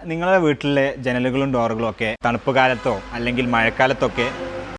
നിങ്ങളുടെ വീട്ടിലെ ജനലുകളും ഡോറുകളും ഒക്കെ തണുപ്പ് കാലത്തോ അല്ലെങ്കിൽ മഴക്കാലത്തൊക്കെ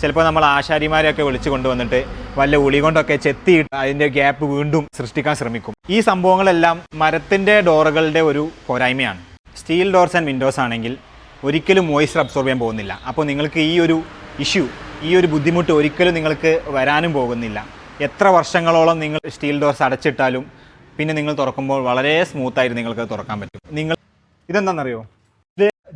ചിലപ്പോൾ നമ്മൾ ആശാരിമാരെയൊക്കെ വിളിച്ചു കൊണ്ടുവന്നിട്ട് വല്ല ഉളി കൊണ്ടൊക്കെ ചെത്തിയിട്ട് അതിന്റെ ഗ്യാപ്പ് വീണ്ടും സൃഷ്ടിക്കാൻ ശ്രമിക്കും. ഈ സംഭവങ്ങളെല്ലാം മരത്തിന്റെ ഡോറുകളുടെ ഒരു പോരായ്മയാണ്. സ്റ്റീൽ ഡോർസ് ആൻഡ് വിൻഡോസ് ആണെങ്കിൽ ഒരിക്കലും മോയ്സ്ചർ അബ്സോർബ് ചെയ്യാൻ പോകുന്നില്ല. അപ്പോൾ നിങ്ങൾക്ക് ഈ ഒരു ഇഷ്യൂ ഈ ഒരു ബുദ്ധിമുട്ട് ഒരിക്കലും നിങ്ങൾക്ക് വരാനും പോകുന്നില്ല. എത്ര വർഷങ്ങളോളം നിങ്ങൾ സ്റ്റീൽ ഡോർസ് അടച്ചിട്ടാലും പിന്നെ നിങ്ങൾ തുറക്കുമ്പോൾ വളരെ സ്മൂത്തായിട്ട് നിങ്ങൾക്ക് തുറക്കാൻ പറ്റും. നിങ്ങൾ ഇതെന്താണെന്നറിയോ? ഇത്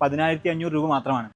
പതിനായിരത്തി അഞ്ഞൂറ് രൂപ മാത്രമാണ്.